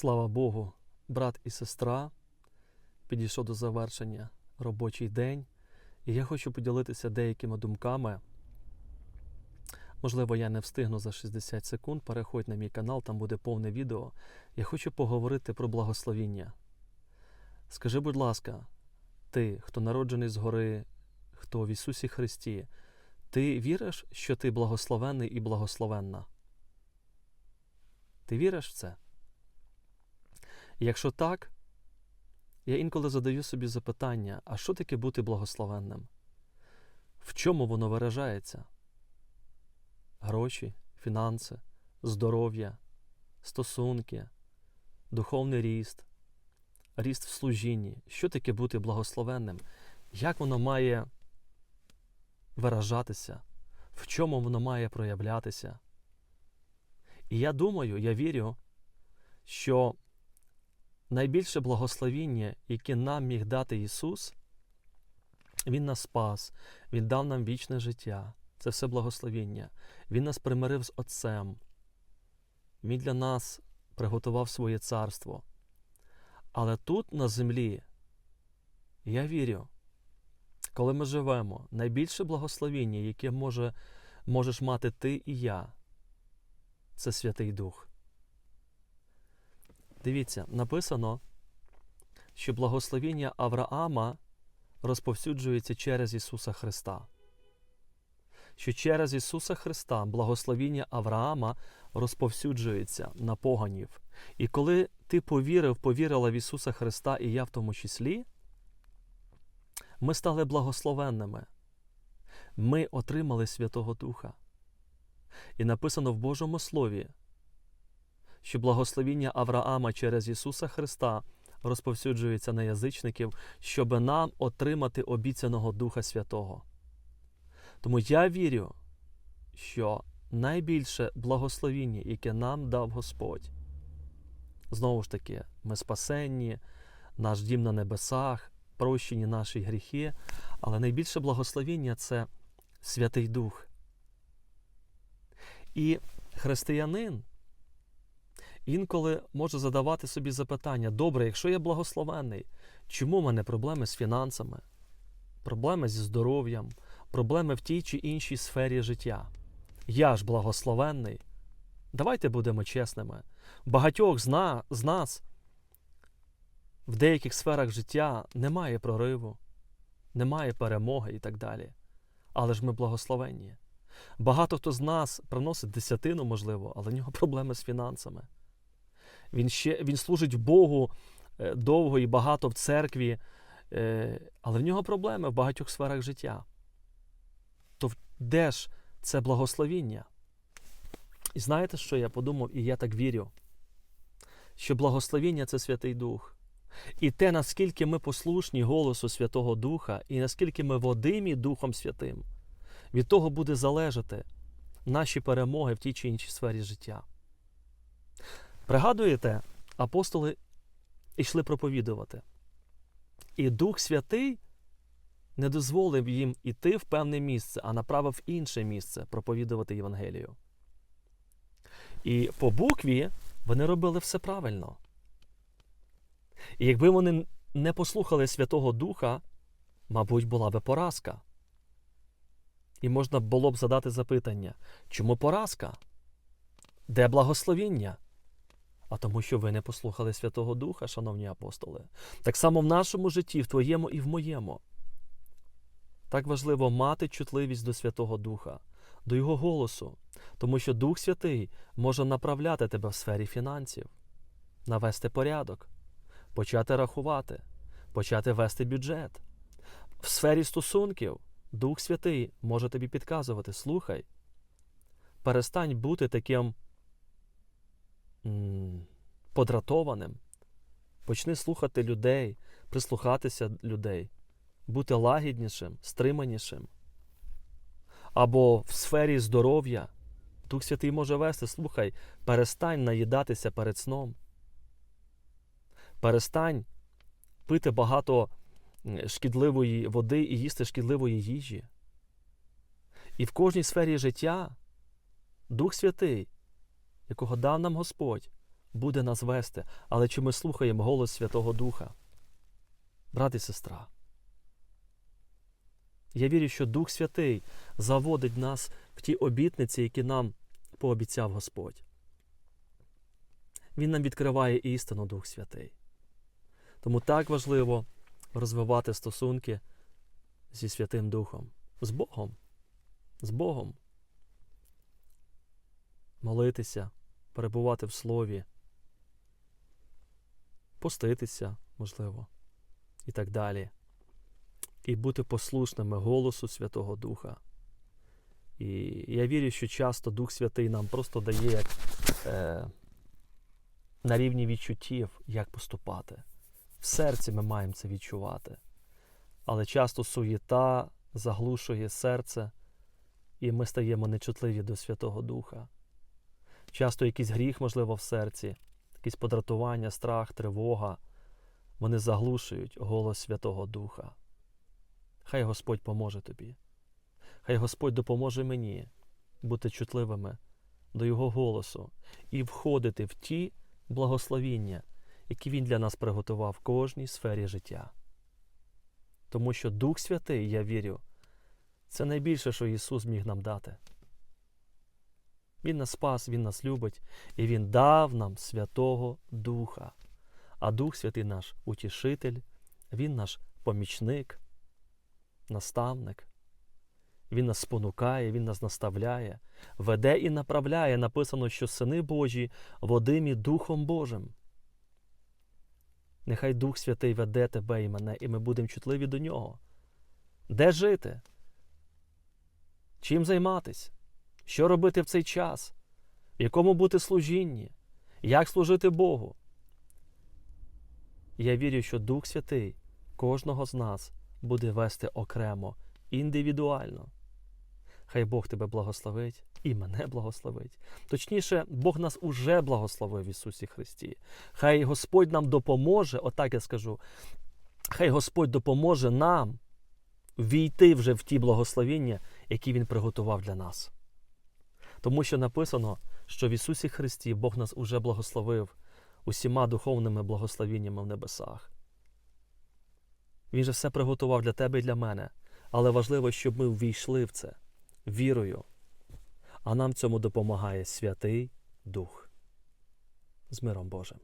Слава Богу, брат і сестра. Підійшов до завершення робочий день, і я хочу поділитися деякими думками. Можливо, я не встигну за 60 секунд. Переходь на мій канал, там буде повне відео. Я хочу поговорити про благословіння. Скажи, будь ласка, ти, хто народжений згори, хто в Ісусі Христі, ти віриш, що ти благословений і благословенна? Ти віриш в це? Якщо так, я інколи задаю собі запитання: а що таке бути благословенним? В чому воно виражається? Гроші, фінанси, здоров'я, стосунки, духовний ріст, ріст в служінні. Що таке бути благословенним? Як воно має виражатися? В чому воно має проявлятися? І я думаю, я вірю, що найбільше благословіння, яке нам міг дати Ісус, Він нас спас, Він дав нам вічне життя. Це все благословіння. Він нас примирив з Отцем. Він для нас приготував своє царство. Але тут, на землі, я вірю, коли ми живемо, найбільше благословіння, яке може, можеш мати ти і я, це Святий Дух. Дивіться, написано, що благословіння Авраама розповсюджується через Ісуса Христа. Що через Ісуса Христа благословіння Авраама розповсюджується на поганів. І коли ти повірив, повірила в Ісуса Христа, і я в тому числі, ми стали благословенними. Ми отримали Святого Духа. І написано в Божому Слові, що благословіння Авраама через Ісуса Христа розповсюджується на язичників, щоб нам отримати обіцяного Духа Святого. Тому я вірю, що найбільше благословіння, яке нам дав Господь, знову ж таки, ми спасенні, наш дім на небесах, прощені наші гріхи, але найбільше благословіння це Святий Дух. І християнин інколи може задавати собі запитання: добре, якщо я благословенний, чому в мене проблеми з фінансами, проблеми зі здоров'ям, проблеми в тій чи іншій сфері життя? Я ж благословенний. Давайте будемо чесними. Багатьох з нас в деяких сферах життя немає прориву, немає перемоги і так далі. Але ж ми благословенні. Багато хто з нас приносить десятину, можливо, але в нього проблеми з фінансами. Він ще він служить Богу е, довго і багато в церкві, е, але в нього проблеми в багатьох сферах життя. То де ж це благословіння? І знаєте, що я подумав, і я так вірю, що благословіння це Святий Дух. І те, наскільки ми послушні голосу Святого Духа, і наскільки ми водимі Духом Святим, від того буде залежати наші перемоги в тій чи іншій сфері життя. Пригадуєте, апостоли йшли проповідувати. І Дух Святий не дозволив їм іти в певне місце, а направив інше місце проповідувати Євангелію. І по букві вони робили все правильно. І якби вони не послухали Святого Духа, мабуть, була би поразка. І можна було б задати запитання, чому поразка? Де благословіння? А тому, що ви не послухали Святого Духа, шановні апостоли. Так само в нашому житті, в твоєму і в моєму. Так важливо мати чутливість до Святого Духа, до Його голосу, тому що Дух Святий може направляти тебе в сфері фінансів, навести порядок, почати рахувати, почати вести бюджет. В сфері стосунків Дух Святий може тобі підказувати: слухай, перестань бути таким подратованим, почни слухати людей, прислухатися людей, бути лагіднішим, стриманішим. Або в сфері здоров'я Дух Святий може вести, слухай, перестань наїдатися перед сном. Перестань пити багато шкідливої води і їсти шкідливої їжі. І в кожній сфері життя Дух Святий, якого дав нам Господь, буде нас вести, але чи ми слухаємо голос Святого Духа? Брат і сестра. Я вірю, що Дух Святий заводить нас в ті обітниці, які нам пообіцяв Господь. Він нам відкриває істину Дух Святий. Тому так важливо розвивати стосунки зі Святим Духом, з Богом, з Богом. Молитися, перебувати в Слові, поститися, можливо, і так далі. І бути послушними голосу Святого Духа. І я вірю, що часто Дух Святий нам просто дає як, е, на рівні відчуттів, як поступати. В серці ми маємо це відчувати. Але часто суєта заглушує серце, і ми стаємо нечутливі до Святого Духа. Часто якийсь гріх, можливо, в серці, якісь подратування, страх, тривога, вони заглушують голос Святого Духа. Хай Господь поможе тобі. Хай Господь допоможе мені бути чутливими до Його голосу і входити в ті благословіння, які Він для нас приготував в кожній сфері життя. Тому що Дух Святий, я вірю, це найбільше, що Ісус міг нам дати. Він нас спас, Він нас любить, і Він дав нам Святого Духа. А Дух Святий наш утішитель, Він наш помічник, наставник. Він нас спонукає, Він нас наставляє, веде і направляє. Написано, що сини Божі водимі Духом Божим. Нехай Дух Святий веде тебе і мене, і ми будемо чутливі до нього. Де жити? Чим займатись? Що робити в цей час? В якому бути служінні? Як служити Богу? Я вірю, що Дух Святий кожного з нас буде вести окремо, індивідуально. Хай Бог тебе благословить і мене благословить. Точніше, Бог нас уже благословив в Ісусі Христі. Хай Господь нам допоможе, отак я скажу, хай Господь допоможе нам війти вже в ті благословіння, які Він приготував для нас. Тому що написано, що в Ісусі Христі Бог нас уже благословив усіма духовними благословіннями в небесах. Він же все приготував для тебе і для мене, але важливо, щоб ми ввійшли в це вірою. А нам цьому допомагає Святий Дух. З миром Божим.